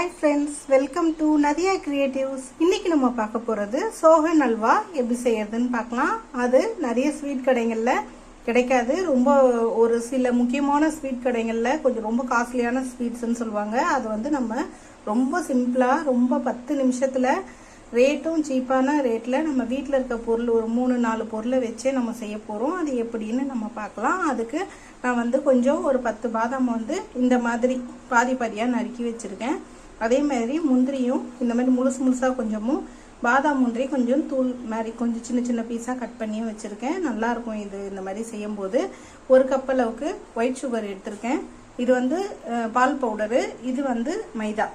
Hi friends welcome to Nadiya creatives இன்னைக்கு நம்ம பார்க்க போகிறது சோகன் அல்வா எப்படி செய்யறதுன்னு பார்க்கலாம். அது நிறைய ஸ்வீட் கடைகளில் கிடைக்காது. ரொம்ப ஒரு சில முக்கியமான ஸ்வீட் கடைகளில் கொஞ்சம் ரொம்ப காஸ்ட்லியான ஸ்வீட்ஸ்ன்னு சொல்லுவாங்க. அது வந்து நம்ம ரொம்ப சிம்பிளாக ரொம்ப பத்து நிமிஷத்தில் ரேட்டும் சீப்பான ரேட்டில் நம்ம வீட்டில் இருக்க பொருள் ஒரு மூணு நாலு பொருளை வச்சே நம்ம செய்ய போகிறோம் அது எப்படின்னு நம்ம பார்க்கலாம். அதுக்கு நான் வந்து கொஞ்சம் ஒரு பத்து பாதாம் வந்து இந்த மாதிரி பாதி பாதியாக நறுக்கி வச்சுருக்கேன். அதே மாதிரி முந்திரியும் இந்த மாதிரி முழுசு முழுசாக கொஞ்சமும் பாதாம் முந்திரி கொஞ்சம் தூள் மாதிரி கொஞ்சம் சின்ன சின்ன பீஸாக கட் பண்ணியும் வச்சுருக்கேன். நல்லாயிருக்கும் இது இந்த மாதிரி செய்யும்போது. ஒரு கப் அளவுக்கு ஒயிட் சுகர் எடுத்திருக்கேன். இது வந்து பால் பவுடரு இது வந்து மைதா.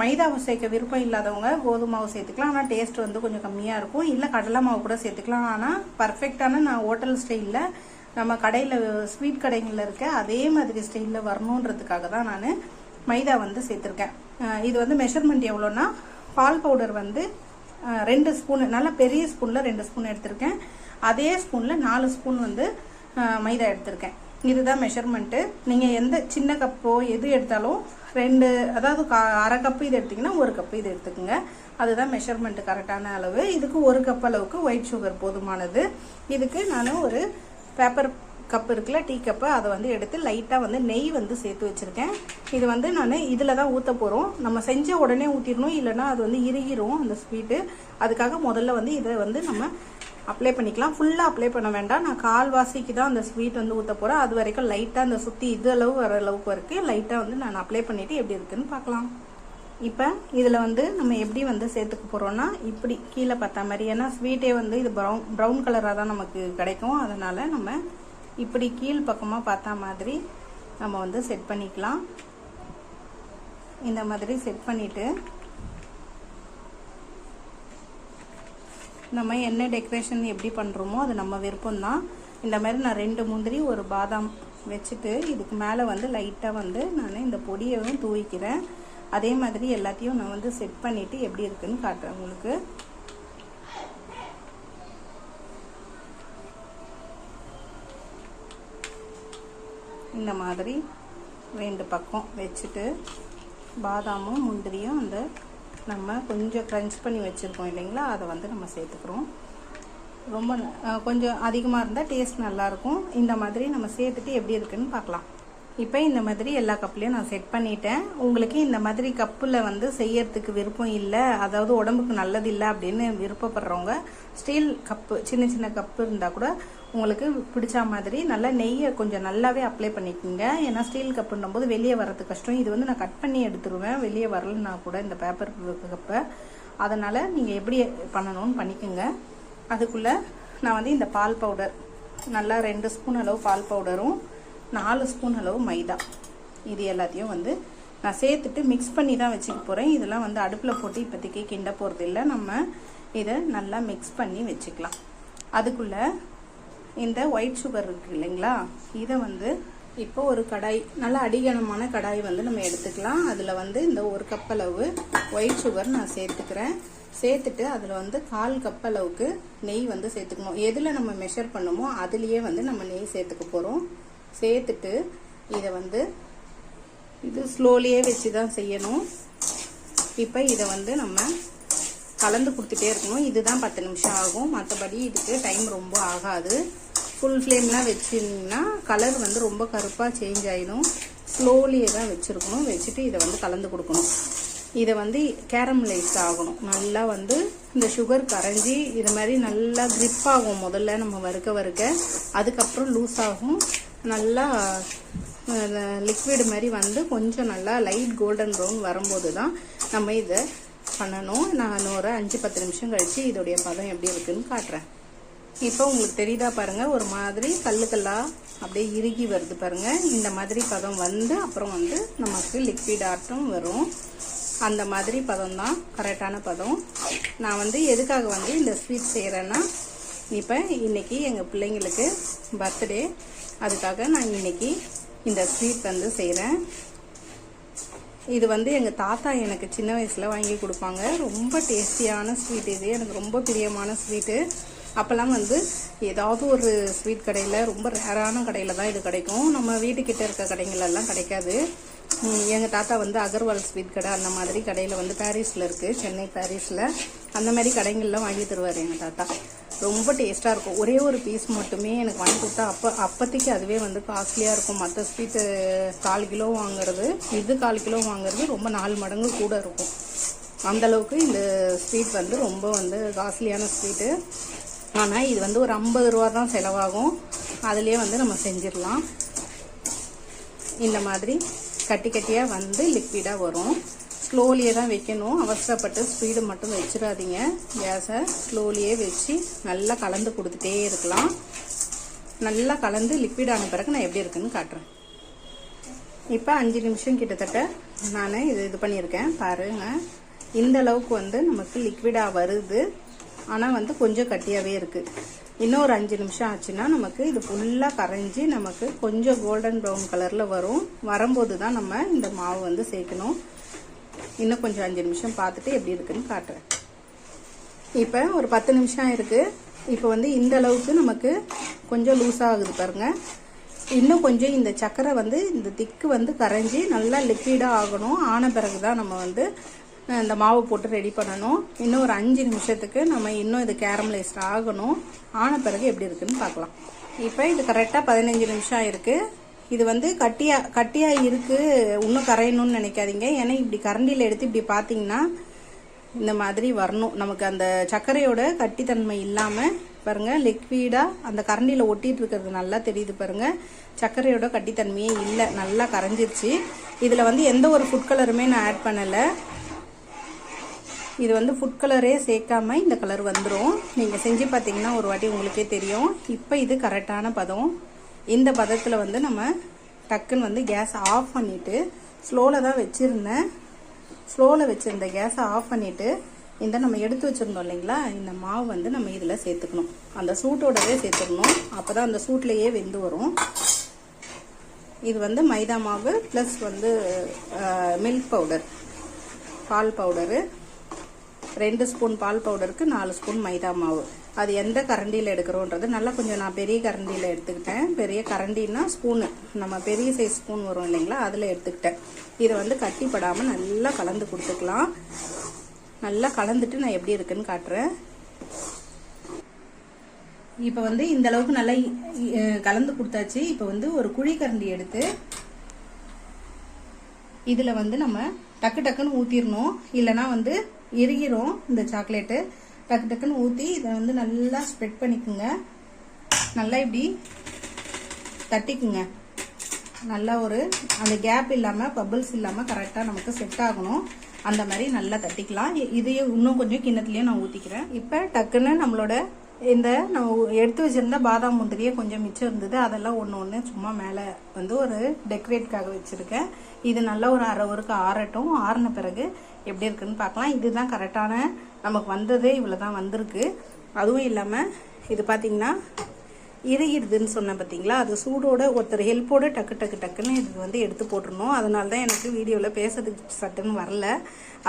மைதாவை சேர்க்க விருப்பம் இல்லாதவங்க கோதுமை மாவு சேர்த்துக்கலாம். ஆனால் டேஸ்ட் வந்து கொஞ்சம் கம்மியாக இருக்கும். இல்லை கடலை மாவு கூட சேர்த்துக்கலாம். ஆனால் பர்ஃபெக்டான நான் ஹோட்டல் ஸ்டைலில் நம்ம கடையில் ஸ்வீட் கடைகளில் இருக்க அதே மாதிரி ஸ்டைலில் வரணுன்றதுக்காக தான் நான் மைதா வந்து சேர்த்துருக்கேன். இது வந்து மெஷர்மெண்ட் எவ்வளோன்னா பால் பவுடர் வந்து ரெண்டு ஸ்பூன் நல்ல பெரிய ஸ்பூனில் ரெண்டு ஸ்பூன் எடுத்திருக்கேன். அதே ஸ்பூனில் நாலு ஸ்பூன் வந்து மைதா எடுத்திருக்கேன். இதுதான் மெஷர்மெண்ட்டு நீங்கள் எந்த சின்ன கப்போ எது எடுத்தாலும் ரெண்டு அதாவது கா- அரை கப்பு இது எடுத்திங்கன்னா ஒரு கப்பு இது எடுத்துக்கோங்க. அதுதான் மெஷர்மெண்ட்டு கரெக்டான அளவு. இதுக்கு ஒரு கப் அளவுக்கு ஒயிட் சுகர் போதுமானது. இதுக்கு நான் ஒரு பேப்பர் கப் இருக்குல்ல டீ கப்பு அதை வந்து எடுத்து லைட்டாக வந்து நெய் வந்து சேர்த்து வச்சுருக்கேன். இது வந்து நான் இதில் தான் ஊற்ற போகிறோம் நம்ம செஞ்ச உடனே ஊற்றிடணும் இல்லைன்னா அது வந்து இறுகிரும் அந்த ஸ்வீட்டு அதுக்காக முதல்ல வந்து இதை வந்து நம்ம அப்ளை பண்ணிக்கலாம். ஃபுல்லாக அப்ளை பண்ண வேண்டாம். நான் கால்வாசிக்கு தான் அந்த ஸ்வீட் வந்து ஊற்ற போகிறேன் அது வரைக்கும் லைட்டாக அந்த சுற்றி இது அளவு வர அளவுக்கு வரைக்கும் லைட்டாக வந்து நான் அப்ளை பண்ணிவிட்டு எப்படி இருக்குன்னு பார்க்கலாம். இப்போ இதில் வந்து நம்ம எப்படி வந்து சேர்த்துக்க போகிறோம்னா இப்படி கீழே பார்த்தா மாதிரி. ஏன்னா ஸ்வீட்டே வந்து இது ப்ரௌன் ப்ரௌன் கலராக தான் நமக்கு கிடைக்கும். அதனால் நம்ம இப்படி கீழ் பக்கமாக பார்த்தா மாதிரி நம்ம வந்து செட் பண்ணிக்கலாம். இந்த மாதிரி செட் பண்ணிவிட்டு நம்ம என்ன டெக்கரேஷன் எப்படி பண்ணுறோமோ அது நம்ம விருப்பம்தான். இந்த மாதிரி நான் ரெண்டு முந்திரி ஒரு பாதாம் வச்சுட்டு இதுக்கு மேலே வந்து லைட்டாக வந்து நான் இந்த பொடியவும் தூவிக்கிறேன். அதே மாதிரி எல்லாத்தையும் நான் வந்து செட் பண்ணிவிட்டு எப்படி இருக்குதுன்னு காட்டுறேன் உங்களுக்கு. இந்த மாதிரி ரெண்டு பக்கம் வச்சுட்டு பாதாமும் முந்திரியும் அந்த நம்ம கொஞ்சம் க்ரன்ச் பண்ணி வச்சுருக்கோம் இல்லைங்களா? அதை வந்து நம்ம சேர்த்துக்கிறோம். ரொம்ப கொஞ்சம் அதிகமாக இருந்தால் டேஸ்ட் நல்லாயிருக்கும் இந்த மாதிரி நம்ம சேர்த்துட்டு எப்படி இருக்குன்னு பார்க்கலாம். இப்போ இந்த மாதிரி எல்லா கப்லேயும் நான் செட் பண்ணிட்டேன். உங்களுக்கு இந்த மாதிரி கப்பில் வந்து செய்யறதுக்கு விருப்பம் இல்லை அதாவது உடம்புக்கு நல்லது இல்லை அப்படின்னு விருப்பப்படுறவங்க ஸ்டீல் கப்பு சின்ன சின்ன கப்பு இருந்தால் கூட உங்களுக்கு பிடிச்ச மாதிரி நல்லா நெய்யை கொஞ்சம் நல்லாவே அப்ளை பண்ணிக்கோங்க. ஏன்னா ஸ்டீல் கப்புன்னும் போது வெளியே வர்றது கஷ்டம். இது வந்து நான் கட் பண்ணி எடுத்துருவேன். வெளியே வரலன்னா கூட இந்த பேப்பர் கப்பை. அதனால் நீங்கள் எப்படி பண்ணணும்னு பண்ணிக்கோங்க. அதுக்குள்ளே நான் வந்து இந்த பால் பவுடர் நல்லா ரெண்டு ஸ்பூன் அளவு பால் பவுடரும் நாலு ஸ்பூன் அளவு மைதா. இது எல்லாத்தையும் வந்து நான் சேர்த்துட்டு மிக்ஸ் பண்ணி தான் வச்சுக்க போகிறேன் இதெல்லாம் வந்து அடுப்பில் போட்டு இப்போதைக்கு கிண்ட போகிறது இல்லை நம்ம இதை நல்லா மிக்ஸ் பண்ணி வச்சுக்கலாம். அதுக்குள்ளே இந்த ஒயிட் சுகர் இருக்குது இல்லைங்களா? இதை வந்து இப்போ ஒரு கடாய் நல்ல அடிகனமான கடாய் வந்து நம்ம எடுத்துக்கலாம். அதில் வந்து இந்த ஒரு கப் அளவு ஒயிட் சுகர் நான் சேர்த்துக்கிறேன். சேர்த்துட்டு அதில் வந்து கால் கப் அளவுக்கு நெய் வந்து சேர்த்துக்கணும். எதில் நம்ம மெஷர் பண்ணுமோ அதுலேயே வந்து நம்ம நெய் சேர்த்துக்க போகிறோம் சேர்த்துட்டு இதை வந்து இது ஸ்லோலியே வச்சு தான் செய்யணும். இப்போ இதை வந்து நம்ம கலந்து கொடுத்துட்டே இருக்கணும். இதுதான் பத்து நிமிஷம் ஆகும். மற்றபடி இதுக்கு டைம் ரொம்ப ஆகாது. ஃபுல் ஃப்ளேம்லாம் வச்சிங்கன்னா கலர் வந்து ரொம்ப கருப்பாக சேஞ்ச் ஆகிடும் ஸ்லோலியே தான் வச்சுருக்கணும். வச்சுட்டு இதை வந்து கலந்து கொடுக்கணும். இதை வந்து கேரமலைஸ் ஆகணும். நல்லா வந்து இந்த சுகர் கரைஞ்சி இது மாதிரி நல்லா க்ரிப் ஆகும் முதல்ல நம்ம வறுக்க வறுக்க. அதுக்கப்புறம் லூஸ் ஆகும். நல்லா லிக்விட் மாதிரி வந்து கொஞ்சம் நல்லா லைட் கோல்டன் ப்ரௌன் வரும்போது தான் நம்ம இதை பண்ணணும். நான் ஒரு அஞ்சு பத்து நிமிஷம் கழித்து இதோடைய பதம் எப்படி இருக்குன்னு காட்டுறேன். இப்போ உங்களுக்கு தெரியுதா பாருங்கள் ஒரு மாதிரி கல்லு அப்படியே இறுகி வருது பாருங்கள் இந்த மாதிரி பதம் வந்து அப்புறம் வந்து நமக்கு லிக்விட் ஆட்டம் வரும். அந்த மாதிரி பதம் தான் கரெக்டான பதம். நான் வந்து எதுக்காக வந்து இந்த ஸ்வீட் செய்கிறேன்னா இப்போ இன்றைக்கி எங்கள் பிள்ளைங்களுக்கு பர்த்டே அதுக்காக நான் இன்னைக்கு இந்த ஸ்வீட் வந்து செய்கிறேன் இது வந்து எங்கள் தாத்தா எனக்கு சின்ன வயசில் வாங்கி கொடுப்பாங்க. ரொம்ப டேஸ்டியான ஸ்வீட் இது. எனக்கு ரொம்ப பிரியமான ஸ்வீட்டு அப்போல்லாம் வந்து ஏதாவது ஒரு ஸ்வீட் கடையில் ரொம்ப ரேரான கடையில் தான் இது கிடைக்கும். நம்ம வீட்டுக்கிட்ட இருக்க கடைங்களெல்லாம் கிடைக்காது. எங்கள் தாத்தா வந்து அகர்வால் ஸ்வீட் கடை அந்த மாதிரி கடையில் வந்து பாரிஸில் இருக்குது சென்னை பாரிஸில். அந்த மாதிரி கடைகள்லாம் வாங்கி தருவார் எங்கள் தாத்தா. ரொம்ப டேஸ்ட்டாக இருக்கும். ஒரே ஒரு பீஸ் மட்டுமே எனக்கு வாங்கி கொடுத்தா அப்போ அப்போதைக்கு அதுவே வந்து காஸ்ட்லியாக இருக்கும். மற்ற ஸ்வீட்டு கால் கிலோ வாங்குறது இது கால் கிலோ வாங்குறது ரொம்ப நாலு மடங்கு கூட இருக்கும். அந்தளவுக்கு இந்த ஸ்வீட் வந்து ரொம்ப வந்து காஸ்ட்லியான ஸ்வீட்டு ஆனால் இது வந்து ஒரு ஐம்பது ரூபா தான் செலவாகும். அதுலேயே வந்து நம்ம செஞ்சிடலாம். இந்த மாதிரி கட்டி கட்டியாக வந்து லிக்விடாக வரும். ஸ்லோலியே தான் வைக்கணும். அவசரப்பட்டு ஸ்பீடு மட்டும் வச்சிடாதீங்க. கேஸை ஸ்லோலியே வச்சு நல்லா கலந்து கொடுத்துட்டே இருக்கலாம். நல்லா கலந்து லிக்விட் ஆன பிறகு நான் எப்படி இருக்குன்னு காட்டுறேன். இப்போ அஞ்சு நிமிஷம் கிட்டத்தட்ட நான் இது இது பண்ணியிருக்கேன். பாருங்க. இந்த அளவுக்கு வந்து நமக்கு லிக்விடாக வருது. ஆனால் வந்து கொஞ்சம் கட்டியாகவே இருக்குது இன்னும் ஒரு அஞ்சு நிமிஷம் ஆச்சுன்னா நமக்கு இது ஃபுல்லாக கரைஞ்சி நமக்கு கொஞ்சம் கோல்டன் ப்ரௌன் கலரில் வரும். வரும்போது தான் நம்ம இந்த மாவு வந்து சேர்க்கணும். இன்னும் கொஞ்சம் அஞ்சு நிமிஷம் பார்த்துட்டு எப்படி இருக்குன்னு காட்டுறேன். இப்போ ஒரு பத்து நிமிஷம் இருக்குது இப்போ வந்து இந்த அளவுக்கு நமக்கு கொஞ்சம் லூஸ் ஆகுது பாருங்க. இன்னும் கொஞ்சம் இந்த சக்கரை வந்து இந்த திக்கு வந்து கரைஞ்சி நல்லா லிக்விடாக ஆகணும். ஆன பிறகு தான் நம்ம வந்து இந்த மாவு போட்டு ரெடி பண்ணணும். இன்னும் ஒரு அஞ்சு நிமிஷத்துக்கு நம்ம இன்னும் இது கேரமலைஸ்ட் ஆகணும். ஆன பிறகு எப்படி இருக்குன்னு பார்க்கலாம். இப்போ இது கரெக்டாக பதினஞ்சு நிமிஷம் இருக்குது இது வந்து கட்டியாக கட்டியாக இருக்குது இன்னும் கரையணும்னு நினைக்காதீங்க. ஏன்னா இப்படி கரண்டியில் எடுத்து இப்படி பார்த்தீங்கன்னா இந்த மாதிரி வரணும். நமக்கு அந்த சர்க்கரையோட கட்டித்தன்மை இல்லாமல் பாருங்க லிக்விடாக அந்த கரண்டியில் ஒட்டிகிட்டு இருக்கிறது நல்லா தெரியுது பாருங்க. சர்க்கரையோட கட்டித்தன்மையே இல்லை. நல்லா கரைஞ்சிருச்சு. இதில் வந்து எந்த ஒரு ஃபுட் கலருமே நான் ஆட் பண்ணலை. இது வந்து ஃபுட் கலரே சேர்க்காம இந்த கலர் வந்துடும் நீங்கள் செஞ்சு பார்த்தீங்கன்னா ஒரு வாட்டி உங்களுக்கே தெரியும். இப்போ இது கரெக்டான பதம். இந்த பதத்தில் வந்து நம்ம டக்குன்னு வந்து கேஸ் ஆஃப் பண்ணிவிட்டு ஸ்லோவில் தான் வச்சுருந்தேன் ஸ்லோவில் வச்சுருந்த கேஸை ஆஃப் பண்ணிவிட்டு இந்த நம்ம எடுத்து வச்சுருந்தோம் இல்லைங்களா இந்த மாவு வந்து நம்ம இதில் சேர்த்துக்கணும். அந்த சூட்டோடவே சேர்த்துக்கணும் அப்போ தான் அந்த சூட்லேயே வெந்து வரும். இது வந்து மைதா மாவு ப்ளஸ் வந்து மில்க் பவுடர் பால் பவுடரு ரெண்டு ஸ்பூன் பால் பவுடருக்கு நாலு ஸ்பூன் மைதா மாவு. அது எந்த கரண்டியில் எடுக்கிறோன்றது. நல்லா கொஞ்சம் நான் பெரிய கரண்டியில் எடுத்துக்கிட்டேன். பெரிய கரண்டின்னா ஸ்பூனு நம்ம பெரிய சைஸ் ஸ்பூன் வரும் இல்லைங்களா? அதில் எடுத்துக்கிட்டேன். இதை வந்து கட்டிப்படாமல் நல்லா கலந்து கொடுத்துக்கலாம். நல்லா கலந்துட்டு நான் எப்படி இருக்குன்னு காட்டுறேன். இப்போ வந்து இந்த அளவுக்கு நல்லா கலந்து கொடுத்தாச்சு. இப்போ வந்து ஒரு குழி கரண்டி எடுத்து இதில் வந்து நம்ம டக்கு டக்குன்னு ஊற்றிடணும் இல்லைன்னா வந்து இறுகிரும் இந்த சாக்லேட்டு டக்கு டக்குன்னு ஊற்றி இதை வந்து நல்லா ஸ்ப்ரெட் பண்ணிக்கோங்க. நல்லா இப்படி தட்டிக்குங்க. நல்லா ஒரு அந்த கேப் இல்லாமல் பபிள்ஸ் இல்லாமல் கரெக்டாக நமக்கு செட் ஆகணும். அந்த மாதிரி நல்லா தட்டிக்கலாம். இதையும் இதையே இன்னும் கொஞ்சம் கிண்ணத்துலேயும் நான் ஊற்றிக்கிறேன் இப்போ டக்குன்னு நம்மளோட இந்த நம்ம எடுத்து வச்சுருந்த பாதாம் முந்திரியே கொஞ்சம் மிச்சம் இருந்தது. அதெல்லாம் ஒன்று ஒன்று சும்மா மேலே வந்து ஒரு டெக்கரேட்காக வச்சுருக்கேன். இது நல்லா ஒரு அரை ஒருக்கு ஆறட்டும். ஆறின பிறகு எப்படி இருக்குன்னு பார்க்கலாம். இதுதான் கரெக்டான நமக்கு வந்ததே இவ்வளோ தான் வந்திருக்கு. அதுவும் இல்லாமல் இது பார்த்தீங்கன்னா இறுகிடுதுன்னு சொன்னேன் பார்த்தீங்களா அது சூடோட ஒருத்தர் ஹெல்ப்போட டக்கு டக்கு டக்குன்னு இது வந்து எடுத்து போட்டுருணும் அதனால தான் எனக்கு வீடியோவில் பேசுறதுக்கு சட்டுன்னு வரல.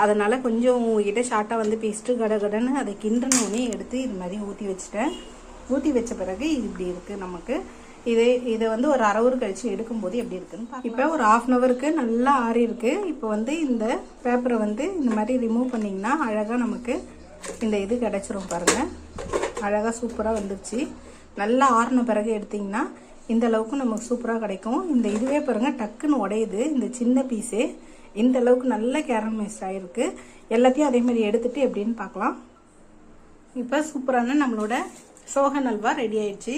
அதனால் கொஞ்சம் உங்ககிட்ட ஷார்ட்டாக வந்து பேசிட்டு கட கடன்னு அதை கிண்டனோடனே எடுத்து இது மாதிரி ஊற்றி வச்சுட்டேன். ஊற்றி வச்ச பிறகு இது இப்படி இருக்குது நமக்கு. இது இதை வந்து ஒரு அரை ஹவர் கழிச்சு எடுக்கும்போது எப்படி இருக்குன்னு இப்போ ஒரு ஆஃப் அன் ஹவருக்கு நல்லா ஆறி இருக்கு. இப்போ வந்து இந்த பேப்பரை வந்து இந்த மாதிரி ரிமூவ் பண்ணிங்கன்னா அழகாக நமக்கு இந்த இது கிடச்சிரும் பாருங்கள் அழகாக சூப்பராக வந்துருச்சு. நல்லா ஆறின பிறகு எடுத்தீங்கன்னா இந்த அளவுக்கு நமக்கு சூப்பராக கிடைக்கும். இந்த இதுவே பாருங்க டக்குன்னு உடையுது. இந்த சின்ன பீஸு இந்த அளவுக்கு நல்ல கேரமைஸ் ஆகிருக்கு எல்லாத்தையும் அதே மாதிரி எடுத்துட்டு எப்படின்னு பார்க்கலாம். இப்போ சூப்பரான நம்மளோட சோகன் அல்வா ரெடி ஆயிடுச்சு.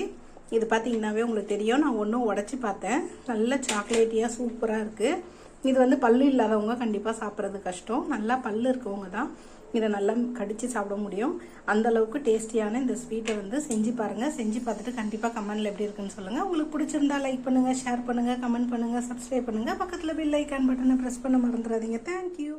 இது பார்த்தீங்கன்னாவே உங்களுக்கு தெரியும். நான் ஒன்றும் உடச்சி பார்த்தேன். நல்ல சாக்லேட்டியாக சூப்பராக இருக்குது இது வந்து பல்லு இல்லாதவங்க கண்டிப்பாக சாப்பிட்றது கஷ்டம். நல்லா பல்லு இருக்கவங்க தான். இதை நல்லா கடித்து சாப்பிட முடியும். அந்த அளவுக்கு டேஸ்டியான இந்த ஸ்வீட்டை வந்து செஞ்சு பாருங்கள் செஞ்சு பார்த்துட்டு கண்டிப்பாக கமெண்டில் எப்படி இருக்குன்னு சொல்லுங்கள் உங்களுக்கு பிடிச்சிருந்தா லைக் பண்ணுங்கள் ஷேர் பண்ணுங்கள் கமெண்ட் பண்ணுங்கள் சப்ஸ்கிரைப் பண்ணுங்கள் பக்கத்தில் பெல் ஐக்கான் பட்டனை ப்ரெஸ் பண்ண மறந்துடாதீங்க. தேங்க்யூ